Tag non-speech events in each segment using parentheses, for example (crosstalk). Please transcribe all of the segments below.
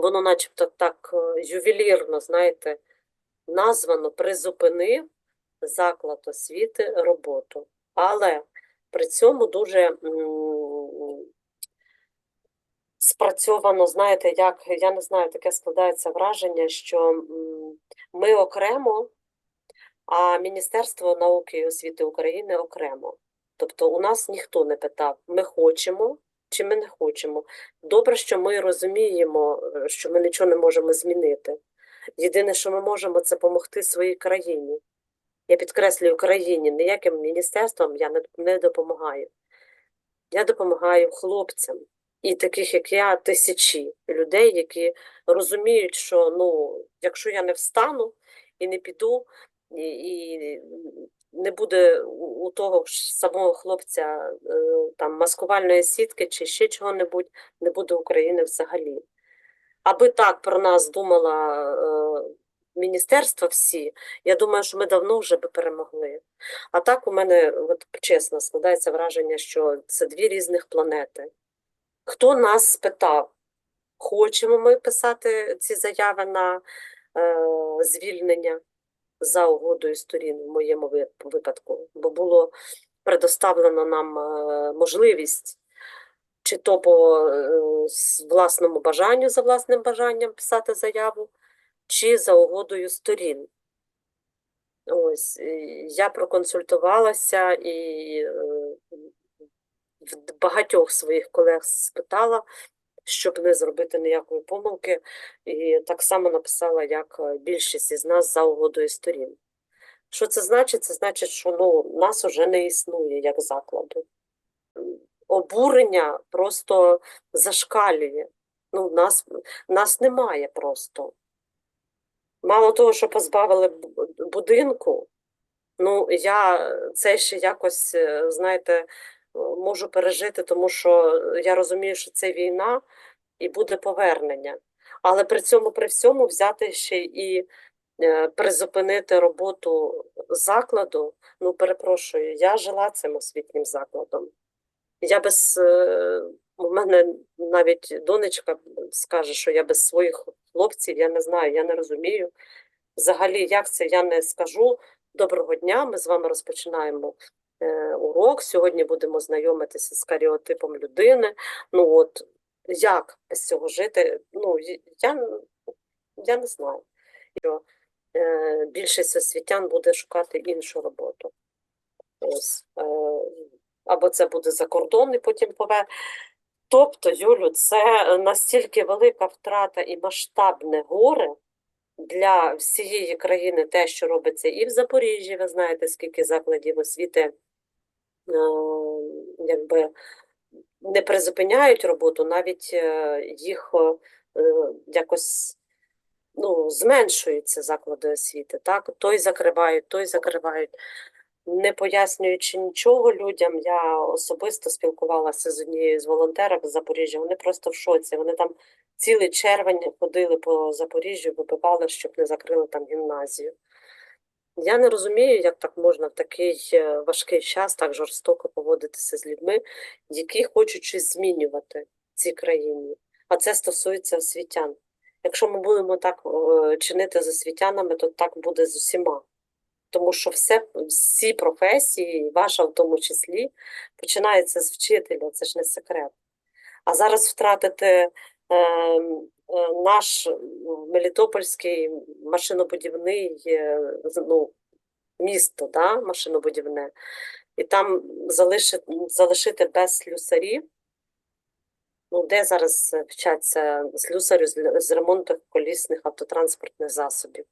воно начебто так е, ювелірно, знаєте, названо призупинив заклад освіти роботу. Але при цьому дуже спрацьовано, знаєте, як я не знаю, таке складається враження, що ми окремо, а Міністерство науки і освіти України окремо. Тобто у нас ніхто не питав, ми хочемо чи ми не хочемо. Добре, що ми розуміємо, е, що ми нічого не можемо змінити. Єдине, що ми можемо, це допомогти своїй країні. Я підкреслюю країні, ніяким міністерством я не, допомагаю. Я допомагаю хлопцям, і таких, як я, тисячі людей, які розуміють, що ну, якщо я не встану і не піду, і, і не буде у того ж самого хлопця е, там маскувальної сітки чи ще чого-небудь, не буде України взагалі. Аби так про нас думала е, міністерства всі, я думаю, що ми давно вже би перемогли. А так у мене, от чесно, складається враження, що це дві різних планети. Хто нас спитав, хочемо ми писати ці заяви на е, звільнення за угодою сторін в моєму випадку, бо було предоставлено нам е, можливість чи то по е, власному бажанню, за власним бажанням писати заяву, чи за угодою сторін. Ось, я проконсультувалася і е, в багатьох своїх колег спитала, щоб не зробити ніякої помилки, і так само написала, як е, більшість із нас за угодою сторін. Що це значить? Це значить, що ну, нас уже не існує як закладу. Обурення просто зашкалює. Ну, нас, нас немає просто. Мало того, що позбавили будинку, ну я це ще якось, е, знаєте, можу пережити, тому що я розумію, що це війна і буде повернення. Але при цьому, при всьому, взяти ще і е, призупинити роботу закладу, ну перепрошую, я жила цим освітнім закладом. Я без е, у мене навіть донечка скаже, що я без своїх хлопців, я не знаю, я не розумію. Взагалі, як це я не скажу. Доброго дня, ми з вами розпочинаємо е, урок. Сьогодні будемо знайомитися з каріотипом людини. Ну от як без цього жити? Ну, я, я не знаю. Що е, більшість освітян буде шукати іншу роботу. Ось, е, або це буде за кордон і потім пове. Тобто, Юлю, це настільки велика втрата і масштабне горе для всієї країни, те, що робиться і в Запоріжжі, ви знаєте, скільки закладів освіти е, якби не призупиняють роботу, навіть е, їх е, якось ну, зменшуються заклади освіти. Так? Той закривають, той закривають. Не пояснюючи нічого людям, я особисто спілкувалася з однією з волонтерок з Запоріжжя. Вони просто в шоці. Вони там цілий червень ходили по Запоріжжю, вибивали, щоб не закрили там гімназію. Я не розумію, як так можна в такий е, важкий час так жорстоко поводитися з людьми, які хочуть щось змінювати в цій країні. А це стосується освітян. Якщо ми будемо так чинити з освітянами, то так буде з усіма. Тому що все, всі професії, ваша в тому числі, починається з вчителя, це ж не секрет. А зараз втратити е, наш Мелітопольський машинобудівний е, ну, місто, да, машинобудівне, і там залишити, залишити без слюсарів. Ну, де зараз е, вчаться слюсарю з, ремонту колісних автотранспортних засобів?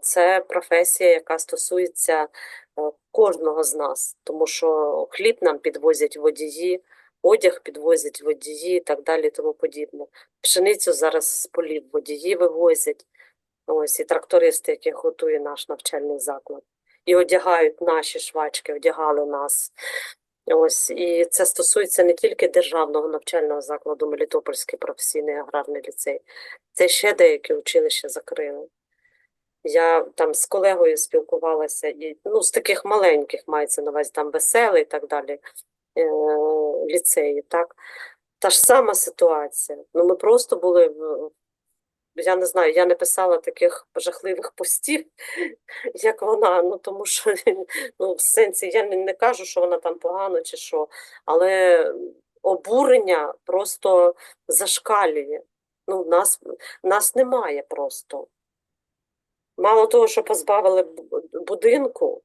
Це професія, яка стосується е, кожного з нас, тому що хліб нам підвозять водії, одяг підвозять водії і так далі, тому подібне. Пшеницю зараз з полів водії вивозять, ось і трактористи, які готує наш навчальний заклад, і одягають наші швачки, одягали нас. Ось і це стосується не тільки державного навчального закладу Мелітопольський професійний аграрний ліцей, це ще деякі училища закрили. Я там з колегою спілкувалася, і ну, з таких маленьких мається на увазі там веселий і так далі, е, ліцеї, так. Та ж сама ситуація. Ну, ми просто були. Я не знаю, я не писала таких жахливих постів, (laughs) як вона. Ну тому що (laughs) ну, в сенсі я не, не кажу, що вона там погано чи що, але обурення просто зашкалює. Ну, нас, нас немає просто. Мало того, що позбавили будинку,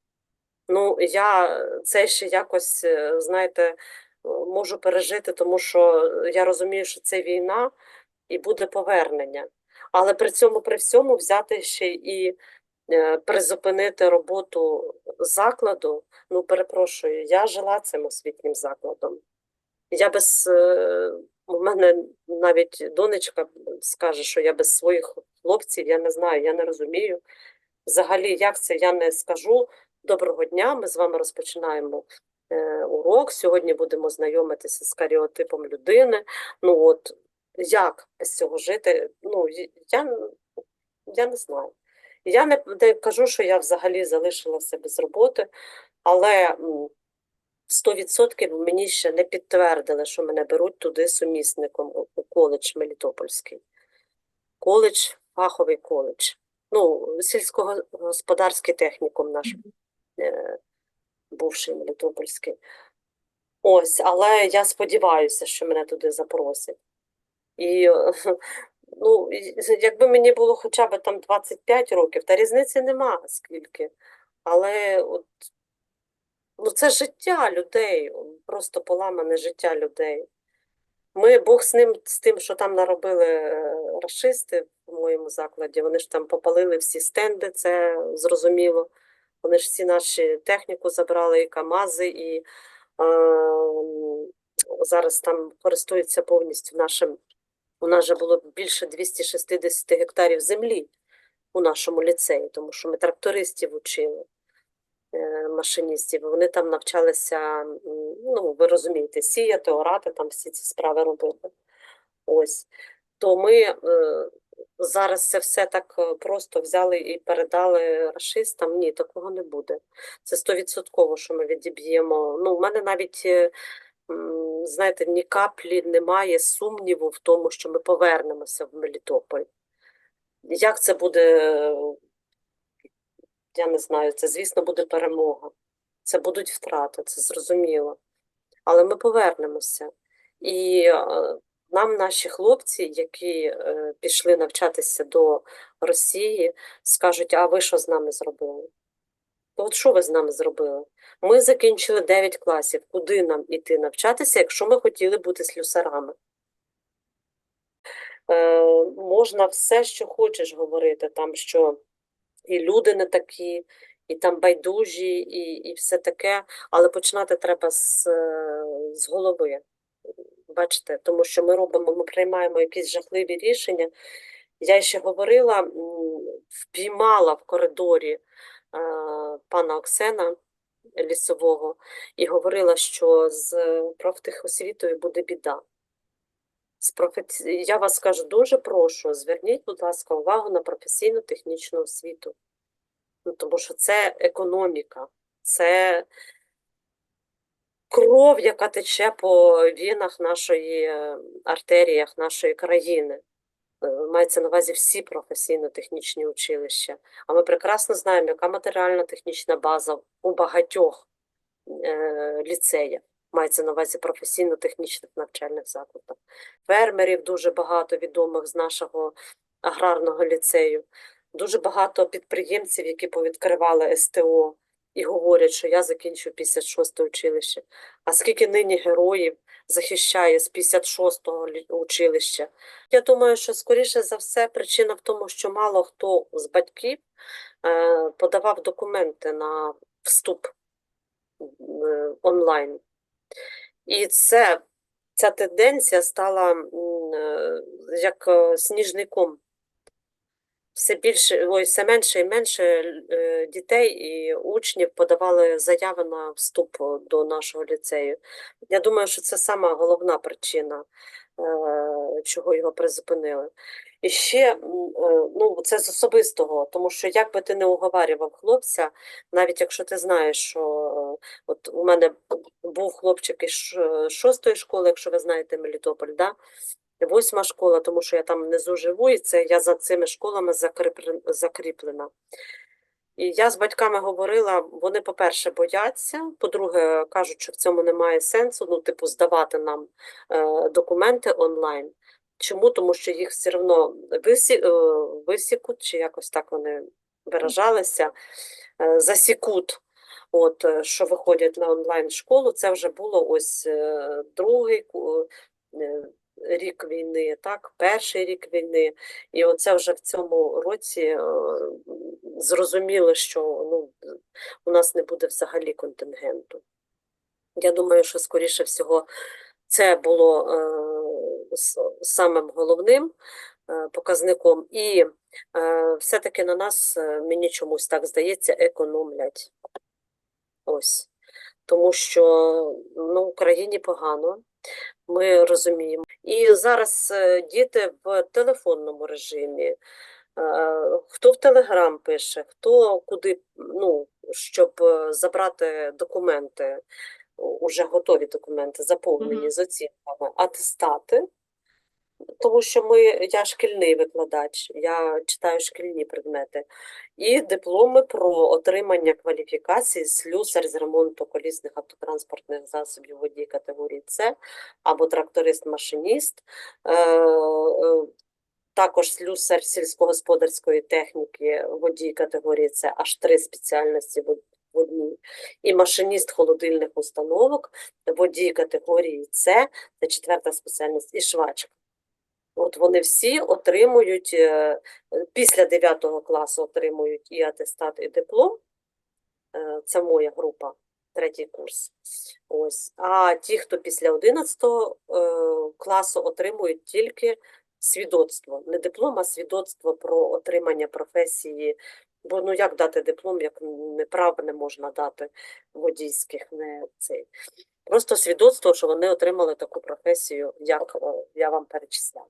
ну я це ще якось, е, знаєте, можу пережити, тому що я розумію, що це війна і буде повернення. Але при цьому, при всьому, взяти ще і е, призупинити роботу закладу. Ну, перепрошую, я жила цим освітнім закладом. Я без е, у мене навіть донечка скаже, що я без своїх хлопців, я не знаю, я не розумію. Взагалі, як це я не скажу. Доброго дня, ми з вами розпочинаємо е, урок. Сьогодні будемо знайомитися з каріотипом людини. Ну от як без цього жити? Ну, я, я не знаю. Я не, не кажу, що я взагалі залишилася без роботи, але 100% мені ще не підтвердили, що мене беруть туди сумісником у коледж Мелітопольський. Коледж, фаховий коледж. Ну, сільськогосподарський технікум наш е, бувший Мелітопольський. Ось, але я сподіваюся, що мене туди запросять. І (laughs) ну, якби мені було хоча б там 25 років, та різниці нема скільки. Але от, ну, це життя людей, просто поламане життя людей. Ми Бог з ним з тим, що там наробили е, рашисти в моєму закладі. Вони ж там попалили всі стенди, це зрозуміло. Вони ж всі наші техніку забрали, і КАМАЗи, і е, зараз там користуються повністю нашим. У нас же було більше 260 гектарів землі у нашому ліцеї, тому що ми трактористів учили, е, машиністів. Вони там навчалися, ну, ви розумієте, сіяти, орати, там всі ці справи робити. Ось. То ми е, зараз це все так е, просто взяли і передали рашистам. Ні, такого не буде. Це стовідсотково, що ми відіб'ємо. Ну, у мене навіть, е, знаєте, ні каплі немає сумніву в тому, що ми повернемося в Мелітополь. Як це буде, я не знаю, це, звісно, буде перемога. Це будуть втрати, це зрозуміло. Але ми повернемося. І е, нам наші хлопці, які е, пішли навчатися до Росії, скажуть: а ви що з нами зробили? От що ви з нами зробили? Ми закінчили 9 класів. Куди нам іти навчатися, якщо ми хотіли бути слюсарами? Е, можна все, що хочеш говорити, там, що і люди не такі, і там байдужі, і, і все таке, але починати треба з, е, з голови. Бачите, тому що ми робимо, ми приймаємо якісь жахливі рішення. Я ще говорила, впіймала в коридорі е, пана Оксена лісового і говорила, що з профтехосвітою буде біда. З професі... Я вас скажу, дуже прошу, зверніть, будь ласка, увагу на професійну технічну освіту. Ну, тому що це економіка, це кров, яка тече по вінах нашої е, артеріях нашої країни. Е, Мається на увазі всі професійно-технічні училища. А ми прекрасно знаємо, яка матеріально-технічна база у багатьох е, ліцеях. Мається на увазі професійно-технічних навчальних закладах. Фермерів дуже багато відомих з нашого аграрного ліцею. Дуже багато підприємців, які повідкривали СТО і говорять, що я закінчу 56 училище. А скільки нині героїв захищає з 56-го училища? Я думаю, що скоріше за все причина в тому, що мало хто з батьків е, подавав документи на вступ е, онлайн. І це, ця тенденція стала е, як сніжний ком. Все більше, ой, все менше і менше е, дітей і учнів подавали заяви на вступ до нашого ліцею. Я думаю, що це сама головна причина. е, чого його призупинили. І ще, е, ну, це з особистого, тому що як би ти не уговарював хлопця, навіть якщо ти знаєш, що е, от у мене був хлопчик із шостої школи, якщо ви знаєте Мелітополь, да? Восьма школа, тому що я там внизу живу, і це я за цими школами закріплена. І я з батьками говорила, вони, по-перше, бояться, по-друге, кажуть, що в цьому немає сенсу, ну, типу, здавати нам е, документи онлайн. Чому? Тому що їх все одно висі, е, висікуть, чи якось так вони виражалися, е, засікуть, от, е, що виходять на онлайн школу. Це вже було ось е, другий рік війни, так, перший рік війни. І оце вже в цьому році е, зрозуміло, що ну, у нас не буде взагалі контингенту. Я думаю, що скоріше всього це було е, самим головним е, показником. І е, все-таки на нас, е, мені чомусь так здається, економлять. Ось. Тому що ну, Україні погано, ми розуміємо. І зараз е, діти в телефонному режимі. Е, Хто в Телеграм пише, хто куди, ну, щоб е, забрати документи, уже готові документи, заповнені Мгм. з оцінками, атестати, тому що ми, я шкільний викладач, я читаю шкільні предмети, і дипломи про отримання кваліфікації слюсар з ремонту колісних автотранспортних засобів водій категорії С або тракторист-машиніст. Е, е, також слюсар сільськогосподарської техніки, водій категорії С, аж три спеціальності в одній. І машиніст холодильних установок, водій категорії С, це четверта спеціальність, і швачка. От вони всі отримують е, після 9 класу отримують і атестат, і диплом. Е, Це моя група, третій курс. Ось. А ті, хто після 11 е, класу отримують тільки свідоцтво, не диплом, а свідоцтво про отримання професії. Бо ну як дати диплом, як не прав не можна дати водійських, не цей. Просто свідоцтво, що вони отримали таку професію, як я вам перечисляла.